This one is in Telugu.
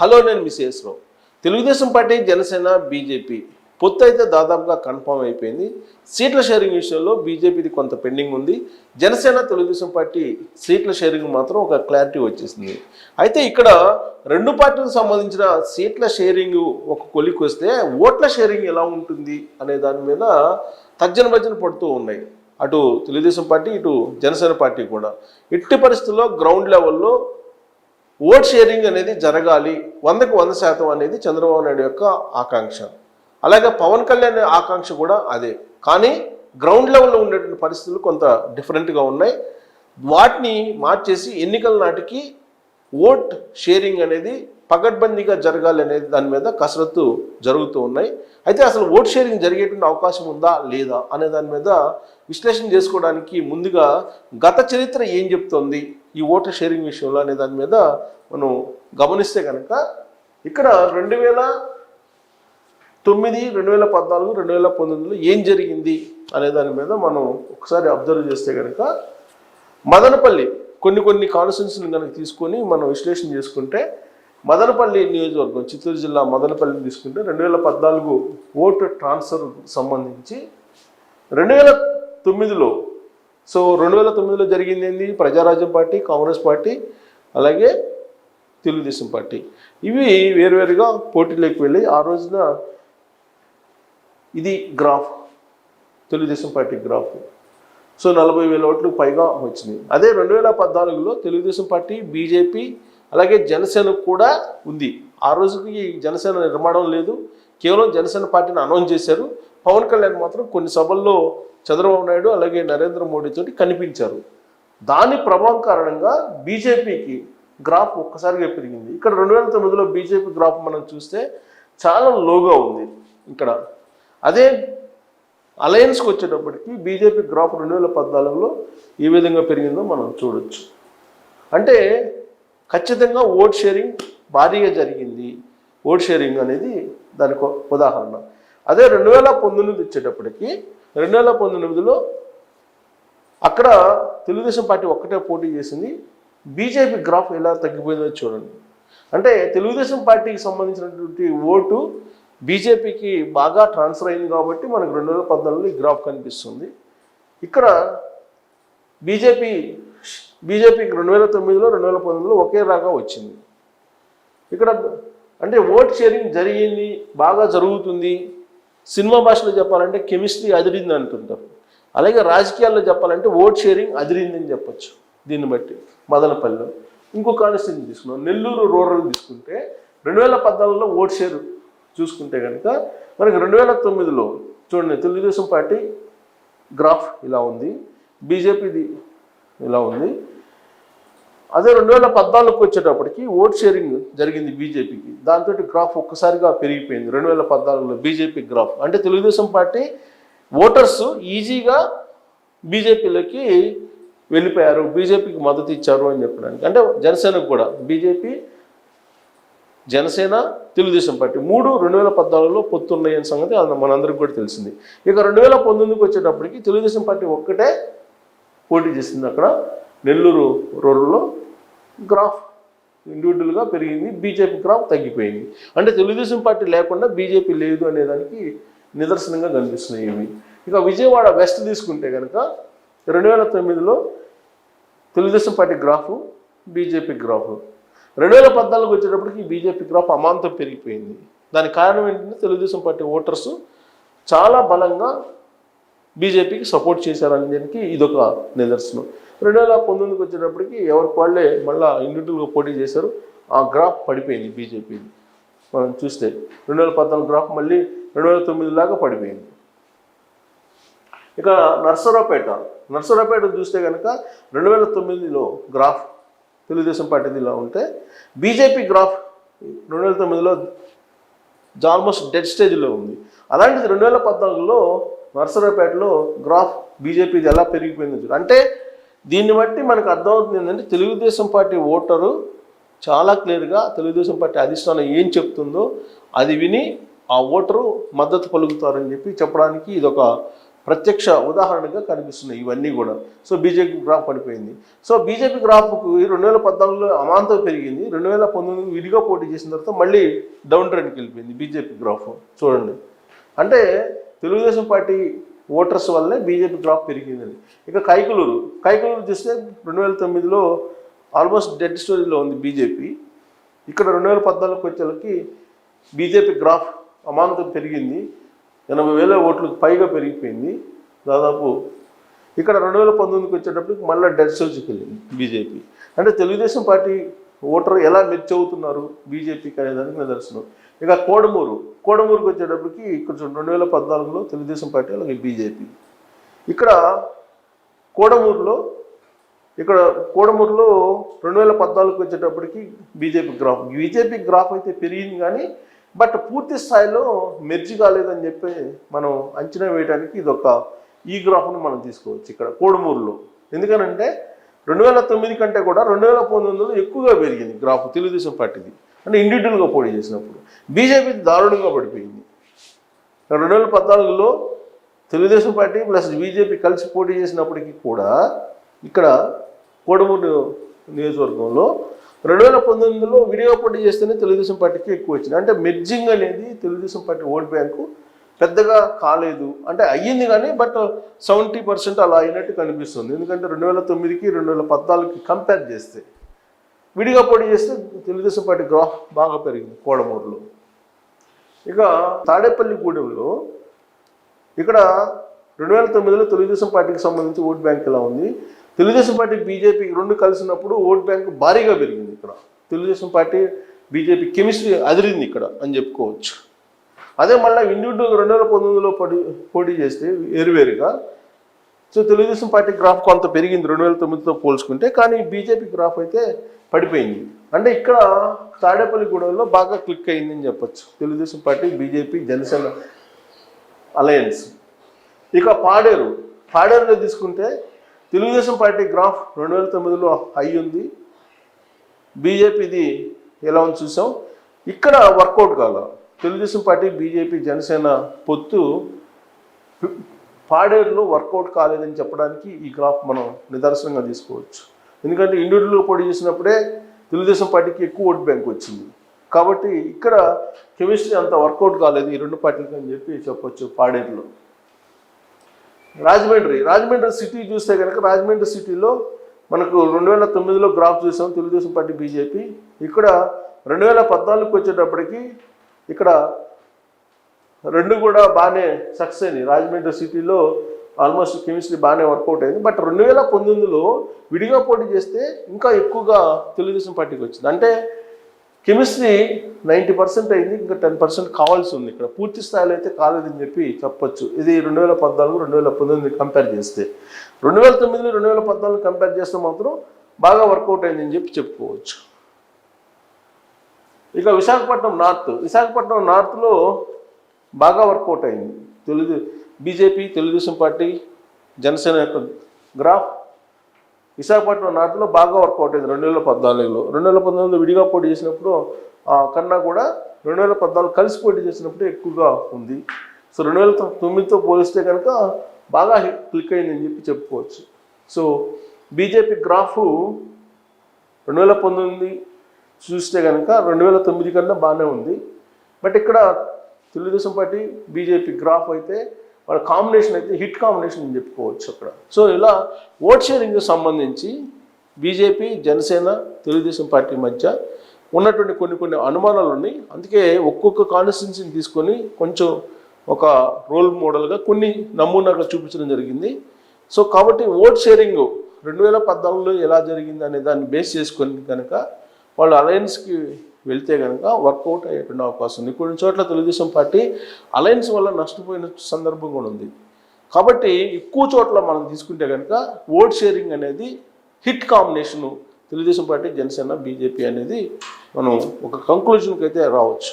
హలో నేను Mrs Rao. Telugu Desam party Janasena BJP పొత్తు అయితే దాదాపుగా కన్ఫర్మ్ అయిపోయింది. సీట్ల షేరింగ్ విషయంలో బీజేపీది కొంత పెండింగ్ ఉంది. జనసేన తెలుగుదేశం పార్టీ సీట్ల షేరింగ్ మాత్రం ఒక క్లారిటీ వచ్చేసింది. అయితే ఇక్కడ రెండు పార్టీలకు సంబంధించిన సీట్ల షేరింగ్ ఒక కొలికి వస్తే ఓట్ల షేరింగ్ ఎలా ఉంటుంది అనే దాని మీద తర్జన భజన పడుతూ ఉన్నాయి. అటు తెలుగుదేశం పార్టీ ఇటు జనసేన పార్టీ కూడా. ఇట్టి పరిస్థితుల్లో గ్రౌండ్ లెవెల్లో ఓట్ షేరింగ్ అనేది జరగాలి వందకు వంద శాతం అనేది చంద్రబాబు నాయుడు యొక్క ఆకాంక్ష. అలాగే పవన్ కళ్యాణ్ ఆకాంక్ష కూడా అదే. కానీ గ్రౌండ్ లెవెల్లో ఉండేటువంటి పరిస్థితులు కొంత డిఫరెంట్గా ఉన్నాయి. వాటిని మార్చేసి ఎన్నికల నాటికి ఓట్ షేరింగ్ అనేది పగడ్బందీగా జరగాలి అనేది దాని మీద కసరత్తు జరుగుతూ ఉన్నాయి. అయితే అసలు ఓట్ షేరింగ్ జరిగేటువంటి అవకాశం ఉందా? లేదా? అనే దాని మీద విశ్లేషణ చేసుకోవడానికి ముందుగా గత చరిత్ర ఏం చెప్తోంది? ఈ ఓటర్ షేరింగ్ విషయంలో అనే దాని మీద మనం గమనిస్తే కనుక ఇక్కడ రెండు వేల తొమ్మిది రెండు వేల పద్నాలుగు రెండు వేల పంతొమ్మిదిలో ఏం జరిగింది? అనే దాని మీద మనం ఒకసారి అబ్జర్వ్ చేస్తే కనుక మదనపల్లి కొన్ని కొన్ని కాన్స్టిట్యూన్సీని కనుక తీసుకొని మనం విశ్లేషణ చేసుకుంటే మదనపల్లి నియోజకవర్గం చిత్తూరు జిల్లా మదనపల్లిని తీసుకుంటే రెండు వేల పద్నాలుగు ఓటు ట్రాన్స్ఫర్ సంబంధించి రెండు వేల తొమ్మిదిలో సో రెండు వేల తొమ్మిదిలో జరిగింది ఏంది? ప్రజారాజ్యం పార్టీ కాంగ్రెస్ పార్టీ అలాగే తెలుగుదేశం పార్టీ. ఇవి వేరువేరుగా పోటీలోకి వెళ్ళి ఆ రోజున ఇది graph Telugu Desam party graph. So నలభై వేల ఓట్లు పైగా వచ్చినాయి. అదే రెండు వేల పద్నాలుగులో తెలుగుదేశం పార్టీ బీజేపీ అలాగే జనసేన కూడా ఉంది. ఆ రోజుకి జనసేన నిర్మాణం లేదు. కేవలం జనసేన పార్టీని అనౌన్స్ చేశారు. పవన్ కళ్యాణ్ మాత్రం కొన్ని సభల్లో చంద్రబాబు నాయుడు అలాగే నరేంద్ర మోడీతో కనిపించారు. దాని ప్రభావం కారణంగా బీజేపీకి గ్రాఫ్ ఒక్కసారిగా పెరిగింది. ఇక్కడ రెండు వేల తొమ్మిదిలో బీజేపీ గ్రాఫ్ మనం చూస్తే చాలా లోగా ఉంది ఇక్కడ. అదే అలయన్స్కి వచ్చేటప్పటికి బీజేపీ గ్రాఫ్ రెండు వేల పద్నాలుగులో ఏ విధంగా పెరిగిందో మనం చూడొచ్చు. అంటే ఖచ్చితంగా ఓట్ షేరింగ్ భారీగా జరిగింది. ఓట్ షేరింగ్ అనేది దానికి ఉదాహరణ. అదే రెండు వేల పంతొమ్మిది వచ్చేటప్పటికి రెండు వేల పంతొమ్మిదిలో అక్కడ తెలుగుదేశం పార్టీ ఒక్కటే పోటీ చేసింది. బీజేపీ గ్రాఫ్ ఎలా తగ్గిపోయిందో చూడండి. అంటే తెలుగుదేశం పార్టీకి సంబంధించినటువంటి ఓటు బీజేపీకి బాగా ట్రాన్స్ఫర్ అయింది కాబట్టి మనకు రెండు వేల పద్నాలుగులో ఈ గ్రాఫ్ కనిపిస్తుంది. ఇక్కడ బీజేపీ బీజేపీకి రెండు వేల తొమ్మిదిలో రెండు వేల పంతొమ్మిదిలో ఒకే రాగా వచ్చింది. ఇక్కడ అంటే ఓట్ షేరింగ్ జరిగింది బాగా జరుగుతుంది. సినిమా భాషలో చెప్పాలంటే కెమిస్ట్రీ అదిరింది అంటుంటారు అలాగే రాజకీయాల్లో చెప్పాలంటే ఓట్ షేరింగ్ అదిరింది అని చెప్పచ్చు. దీన్ని బట్టి మదనపల్లిలో. ఇంకో కాన్స్టిట్యూన్సీ తీసుకున్నాం నెల్లూరు రూరల్ తీసుకుంటే రెండు వేల పద్నాలుగులో ఓట్ షేర్ చూసుకుంటే కనుక మనకి రెండు వేల తొమ్మిదిలో చూడండి తెలుగుదేశం పార్టీ గ్రాఫ్ ఇలా ఉంది. బీజేపీది ఇలా ఉంది. అదే రెండు వేల పద్నాలుగుకి వచ్చేటప్పటికి ఓట్ షేరింగ్ జరిగింది బీజేపీకి. దాంతో గ్రాఫ్ ఒక్కసారిగా పెరిగిపోయింది. రెండు వేల పద్నాలుగులో బీజేపీ గ్రాఫ్. అంటే తెలుగుదేశం పార్టీ ఓటర్స్ ఈజీగా బీజేపీలోకి వెళ్ళిపోయారు బీజేపీకి మద్దతు ఇచ్చారు అని చెప్పడానికి. అంటే జనసేనకు కూడా. బీజేపీ జనసేన తెలుగుదేశం పార్టీ మూడు రెండు వేల పద్నాలుగులో పొత్తున్నాయని సంగతి అది మనందరికి కూడా తెలిసింది. ఇక రెండు వేల పంతొమ్మిదికి వచ్చేటప్పటికి తెలుగుదేశం పార్టీ ఒక్కటే పోటీ చేసింది అక్కడ నెల్లూరు రోడ్లో గ్రాఫ్ ఇండివిజువల్గా పెరిగింది బీజేపీ గ్రాఫ్ తగ్గిపోయింది. అంటే తెలుగుదేశం పార్టీ లేకుండా బీజేపీ లేదు అనేదానికి నిదర్శనంగా కనిపిస్తున్నాయి ఇవి. ఇక విజయవాడ వెస్ట్ తీసుకుంటే కనుక రెండు వేల తొమ్మిదిలో Telugu Desam party graph BJP graph రెండు వేల పద్నాలుగు వచ్చేటప్పటికి బీజేపీ గ్రాఫ్ అమాంతం పెరిగిపోయింది. దానికి కారణం ఏంటంటే తెలుగుదేశం పార్టీ ఓటర్స్ చాలా బలంగా బీజేపీకి సపోర్ట్ చేశారనేదానికి ఇదొక నిదర్శనం. రెండు వేల పంతొమ్మిదికి వచ్చేటప్పటికి ఎవరికి వాళ్ళే మళ్ళీ ఇండివిజువల్గా పోటీ చేశారు. ఆ గ్రాఫ్ పడిపోయింది బీజేపీది. మనం చూస్తే రెండు వేల పద్నాలుగు గ్రాఫ్ మళ్ళీ రెండు వేల తొమ్మిది లాగా పడిపోయింది. ఇక నర్సరావుపేట నర్సరావుపేట చూస్తే కనుక రెండు వేల తొమ్మిదిలో గ్రాఫ్ తెలుగుదేశం పార్టీలో ఉంటే బీజేపీ గ్రాఫ్ రెండు వేల తొమ్మిదిలో ఆల్మోస్ట్ డెడ్ స్టేజ్లో ఉంది. అలాంటిది రెండు వేల పద్నాలుగులో నర్సరావుపేటలో గ్రాఫ్ బీజేపీది ఎలా పెరిగిపోయింది అంటే దీన్ని బట్టి మనకు అర్థమవుతుంది ఏంటంటే తెలుగుదేశం పార్టీ ఓటరు చాలా క్లియర్గా తెలుగుదేశం పార్టీ అధిష్టానం ఏం చెప్తుందో అది విని ఆ ఓటరు మద్దతు పలుకుతారని చెప్పి చెప్పడానికి ఇదొక ప్రత్యక్ష ఉదాహరణగా కనిపిస్తున్నాయి ఇవన్నీ కూడా. సో బీజేపీ గ్రాఫ్ పడిపోయింది. సో బీజేపీ గ్రాఫ్కు రెండు వేల పద్నాలుగులో అమాంతం పెరిగింది. రెండు వేల పంతొమ్మిది విడిగా పోటీ చేసిన తర్వాత మళ్ళీ డౌన్ ట్రెండ్కి వెళ్ళిపోయింది బీజేపీ గ్రాఫ్. చూడండి. అంటే తెలుగుదేశం పార్టీ ఓటర్స్ వల్లే బీజేపీ గ్రాఫ్ పెరిగిందని ఇక కైకలూరు కైకలూరు చూస్తే రెండు వేల తొమ్మిదిలో ఆల్మోస్ట్ డెడ్ స్టోరీలో ఉంది బీజేపీ. ఇక్కడ రెండు వేల పద్నాలుగుకి వచ్చేళ్ళకి బీజేపీ గ్రాఫ్ అమాంతం పెరిగింది. ఎనభై వేల ఓట్లకు పైగా పెరిగిపోయింది దాదాపు. ఇక్కడ రెండు వేల పంతొమ్మిదికి వచ్చేటప్పటికి మళ్ళీ డెడ్ స్టోరీకి వెళ్ళింది బీజేపీ. అంటే తెలుగుదేశం పార్టీ ఓటర్ ఎలా మెచ్చి అవుతున్నారు బీజేపీకి అనేదానికి నిదర్శనం ఇక కోడమూరు కోడమూరుకు వచ్చేటప్పటికి ఇక్కడ రెండు వేల పద్నాలుగులో తెలుగుదేశం పార్టీ అలాగే బీజేపీ. ఇక్కడ కోడమూరులో ఇక్కడ కోడమూరులో రెండు వేల పద్నాలుగుకి వచ్చేటప్పటికి బీజేపీ గ్రాఫ్. బీజేపీ గ్రాఫ్ అయితే పెరిగింది కానీ బట్ పూర్తి స్థాయిలో మెర్జి కాలేదని చెప్పి మనం అంచనా వేయడానికి ఇది ఒక ఈ గ్రాఫ్ను మనం తీసుకోవచ్చు ఇక్కడ కోడమూరులో. ఎందుకనంటే రెండు వేల తొమ్మిది కంటే కూడా రెండు వేల పంతొమ్మిదిలో ఎక్కువగా పెరిగింది గ్రాఫ్ తెలుగుదేశం పార్టీది. అంటే ఇండివిజువల్గా పోటీ చేసినప్పుడు. బీజేపీ దారుణంగా పడిపోయింది. రెండు వేల పద్నాలుగులో తెలుగుదేశం పార్టీ ప్లస్ బీజేపీ కలిసి పోటీ చేసినప్పటికీ కూడా ఇక్కడ కోడమూరు నియోజకవర్గంలో రెండు వేల పంతొమ్మిదిలో విడిగా పోటీ చేస్తేనే తెలుగుదేశం పార్టీకి ఎక్కువ వచ్చింది. అంటే మెర్జింగ్ అనేది తెలుగుదేశం పార్టీ ఓట్ బ్యాంకు పెద్దగా కాలేదు. అంటే అయ్యింది కానీ బట్ సెవెంటీ పర్సెంట్ అలా అయినట్టు కనిపిస్తుంది. ఎందుకంటే రెండు వేల తొమ్మిదికి రెండు వేల పద్నాలుగుకి కంపేర్ చేస్తే విడిగా పోటీ చేస్తే తెలుగుదేశం పార్టీ గ్రాఫ్ బాగా పెరిగింది కోడమూరులో. ఇక తాడేపల్లిగూడెంలో ఇక్కడ రెండు వేల తొమ్మిదిలో తెలుగుదేశం పార్టీకి సంబంధించి ఓట్ బ్యాంక్ ఎలా ఉంది? తెలుగుదేశం పార్టీ బీజేపీ రెండు కలిసినప్పుడు ఓట్ బ్యాంక్ భారీగా పెరిగింది ఇక్కడ. తెలుగుదేశం పార్టీ బీజేపీ కెమిస్ట్రీ అదిరింది ఇక్కడ అని చెప్పుకోవచ్చు. అదే మళ్ళీ ఇండివిజువల్ రెండు వేల పంతొమ్మిదిలో పోటీ పోటీ చేస్తే వేరువేరుగా. సో తెలుగుదేశం పార్టీ గ్రాఫ్ కొంత పెరిగింది రెండు వేల తొమ్మిదితో పోల్చుకుంటే కానీ బీజేపీ గ్రాఫ్ అయితే పడిపోయింది. అంటే ఇక్కడ తాడేపల్లిగూడెంలో బాగా క్లిక్ అయిందని చెప్పొచ్చు. Telugu Desam party BJP Janasena alliance. ఇక పాడేరు. పాడేరులో తీసుకుంటే తెలుగుదేశం పార్టీ గ్రాఫ్ రెండు వేల తొమ్మిదిలో హై ఉంది. బీజేపీది ఎలా ఉంది చూసాం. ఇక్కడ వర్కౌట్ కాల. తెలుగుదేశం పార్టీ బీజేపీ జనసేన పొత్తు పాడేరులో వర్కౌట్ కాలేదని చెప్పడానికి ఈ గ్రాఫ్ మనం నిదర్శనంగా తీసుకోవచ్చు. ఎందుకంటే ఇండివిజువల్గా పోటీ చేసినప్పుడే తెలుగుదేశం పార్టీకి ఎక్కువ ఓట్ బ్యాంక్ వచ్చింది. కాబట్టి ఇక్కడ కెమిస్ట్రీ అంత వర్కౌట్ కాలేదు ఈ రెండు పార్టీలకి అని చెప్పి చెప్పొచ్చు పాడేరులో. రాజమండ్రి రాజమండ్రి సిటీ చూస్తే కనుక రాజమండ్రి సిటీలో మనకు రెండు వేల తొమ్మిదిలో గ్రాఫ్ చూసాం తెలుగుదేశం పార్టీ బీజేపీ. ఇక్కడ రెండు వేల పద్నాలుగుకి వచ్చేటప్పటికి ఇక్కడ రెండు కూడా బాగానే సక్సెస్ అయింది రాజమండ్రి సిటీలో ఆల్మోస్ట్ కెమిస్ట్రీ బాగానే వర్కౌట్ అయింది. బట్ రెండు వేల పంతొమ్మిదిలో విడిగా పోటీ చేస్తే ఇంకా ఎక్కువగా తెలుగుదేశం పార్టీకి వచ్చింది. అంటే కెమిస్ట్రీ నైంటీ పర్సెంట్ అయింది ఇంకా టెన్ పర్సెంట్ కావాల్సి ఉంది. ఇక్కడ పూర్తి స్థాయిలో అయితే కాలేదని చెప్పి చెప్పొచ్చు. ఇది రెండు వేల పద్నాలుగు రెండు వేల పంతొమ్మిది కంపేర్ చేస్తే. రెండు వేల తొమ్మిది రెండు వేల పద్నాలుగు కంపేర్ చేస్తే మాత్రం బాగా వర్కౌట్ అయిందని చెప్పి చెప్పుకోవచ్చు. ఇక విశాఖపట్నం నార్త్ విశాఖపట్నం నార్త్లో బాగా వర్కౌట్ అయింది. తెలుగు బీజేపీ తెలుగుదేశం పార్టీ జనసేన యొక్క గ్రాఫ్ విశాఖపట్నం నార్త్లో బాగా వర్కౌట్ అయింది రెండు వేల పద్నాలుగులో. రెండు వేల పంతొమ్మిదిలో విడిగా పోటీ చేసినప్పుడు కన్నా కూడా రెండు వేల పద్నాలుగు కలిసి పోటీ చేసినప్పుడు ఎక్కువగా ఉంది. సో రెండు వేల తొమ్మిదితో పోలిస్తే కనుక బాగా క్లిక్ అయిందని చెప్పి చెప్పుకోవచ్చు. సో బీజేపీ గ్రాఫ్ రెండు వేల పంతొమ్మిది చూస్తే కనుక రెండు వేల తొమ్మిది కన్నా బాగానే ఉంది. బట్ ఇక్కడ తెలుగుదేశం పార్టీ బీజేపీ గ్రాఫ్ అయితే వాళ్ళ కాంబినేషన్ అయితే హిట్ కాంబినేషన్ అని చెప్పుకోవచ్చు అక్కడ. సో ఇలా ఓట్ షేరింగ్కి సంబంధించి బీజేపీ జనసేన తెలుగుదేశం పార్టీ మధ్య ఉన్నటువంటి కొన్ని కొన్ని అనుమానాలు ఉన్నాయి. అందుకే ఒక్కొక్క కాన్స్టిట్యున్సీని తీసుకొని కొంచెం ఒక రోల్ మోడల్గా కొన్ని నమూనాగా చూపించడం జరిగింది. సో కాబట్టి ఓట్ షేరింగ్ రెండు వేల పద్నాలుగులో ఎలా జరిగింది అనే దాన్ని బేస్ చేసుకొని కనుక వాళ్ళు అలయన్స్కి వెళ్తే కనుక వర్కౌట్ అయ్యేటువంటి అవకాశం ఉంది. కొన్ని చోట్ల తెలుగుదేశం పార్టీ అలయన్స్ వల్ల నష్టపోయిన సందర్భం కూడా ఉంది. కాబట్టి ఎక్కువ చోట్ల మనం తీసుకుంటే కనుక ఓట్ షేరింగ్ అనేది hit combination Telugu Desam party Janasena BJP అనేది మనం ఒక కంక్లూజన్కి అయితే రావచ్చు.